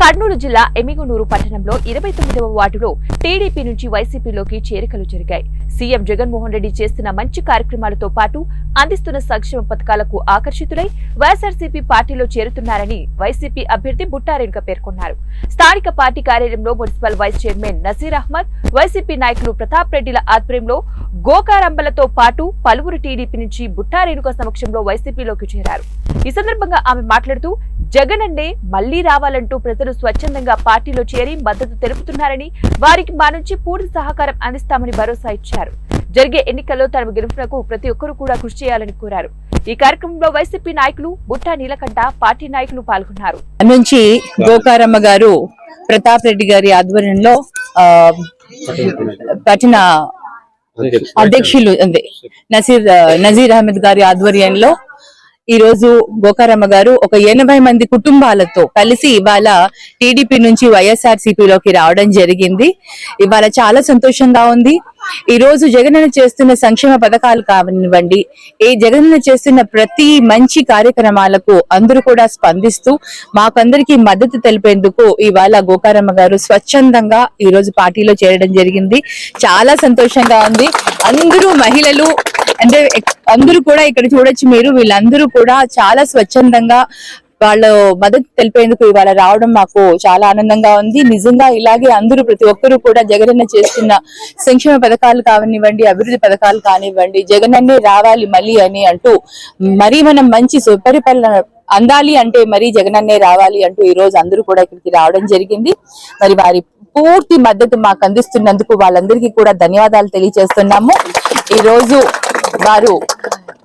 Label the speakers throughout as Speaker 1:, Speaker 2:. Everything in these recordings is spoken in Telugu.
Speaker 1: కర్నూలు జిల్లా ఎమిగునూరు పట్టణంలో ఇరవై తొమ్మిదవ వార్డులో టీడీపీ నుంచి వైసీపీలోకి చేరికలు జరిగాయి. సీఎం జగన్మోహన్ రెడ్డి చేస్తున్న మంచి కార్యక్రమాలతో పాటు అందిస్తున్న సంక్షేమ పథకాలకు ఆకర్షితులై వైఎస్ఆర్సీపీ పార్టీలో చేరుతున్నారని వైసీపీ అభ్యర్థి బుట్టారేణుక పేర్కొన్నారు. స్థానిక పార్టీ కార్యాలయంలో municipal vice chairman Nasir Ahmed YCP నాయకులు ప్రతాప్ రెడ్డిల ఆధ్వర్యంలో గోకారంబలతో పాటు పలువురు టీడీపీ నుంచి బుట్టారేణుక సమక్షంలో వైసీపీలోకి చేరారు. ఈ సందర్భంగా ఆమె మాట్లాడుతూ జగన్ అన్నే మళ్ళీ రావాలంటూ ప్రజలు స్వచ్ఛందంగా పార్టీలో చేరి మద్దతు తెలుపుతున్నారని వారికి మా నుంచి పూర్తి సహకారం అందిస్తామని భరోసా ఇచ్చారు. జరిగే ఎన్నికల్లో తమ గెలుపునకు ప్రతి ఒక్కరూ కూడా కృషి చేయాలని కోరారు. ఈ కార్యక్రమంలో వైసీపీ నాయకులు బుట్టా నీలకంఠ పార్టీ నాయకులు పాల్గొన్నారు.
Speaker 2: నుంచి గోకారమ్మ గారు ప్రతాప్ రెడ్డి గారి ఆధ్వర్యంలో ఆ, పట్టణ అధ్యక్షులు. అదే నసీర్ నజీర్ అహ్మద్ గారి ఆధ్వర్యంలో ఈ రోజు గోకారమ్మ గారు ఒక ఎనభై మంది కుటుంబాలతో కలిసి ఇవాళ టీడీపీ నుంచి వైఎస్ఆర్లోకి రావడం జరిగింది. ఇవాళ చాలా సంతోషంగా ఉంది. ఈ రోజు జగనన్న చేస్తున్న సంక్షేమ పథకాలు కానివ్వండి ఏ జగనన్న చేస్తున్న ప్రతి మంచి కార్యక్రమాలకు అందరూ కూడా స్పందిస్తూ మాకందరికి మద్దతు తెలిపేందుకు ఇవాళ గోకారమ్మ గారు స్వచ్ఛందంగా ఈ రోజు పార్టీలో చేరడం జరిగింది. చాలా సంతోషంగా ఉంది. అందరూ మహిళలు అంటే అందరూ కూడా ఇక్కడ చూడొచ్చు మీరు. వీళ్ళందరూ కూడా చాలా స్వచ్ఛందంగా వాళ్ళు మద్దతు తెలిపేందుకు ఇవాళ రావడం మాకు చాలా ఆనందంగా ఉంది. నిజంగా ఇలాగే అందరూ ప్రతి ఒక్కరూ కూడా జగనన్న చేస్తున్న సంక్షేమ పథకాలు కానివ్వండి అభివృద్ధి పథకాలు కానివ్వండి జగనన్నే రావాలి మళ్ళీ అని అంటూ మరీ మనం మంచి సుపరిపాలన అందాలి అంటే మరీ జగనన్నే రావాలి అంటూ ఈ రోజు అందరూ కూడా ఇక్కడికి రావడం జరిగింది. మరి వారి పూర్తి మద్దతు మాకు అందిస్తున్నందుకు వాళ్ళందరికీ కూడా ధన్యవాదాలు తెలియజేస్తున్నాము. ఈ రోజు వారు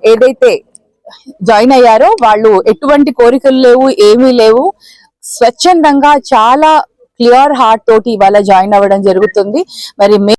Speaker 2: ఏదైతే జాయిన్ అయ్యారో వాళ్ళు ఎటువంటి కోరికలు లేవు ఏమీ లేవు. స్వచ్ఛందంగా చాలా క్లియర్ హార్ట్ తోటి ఇవాళ జాయిన్ అవ్వడం జరుగుతుంది. మరి మే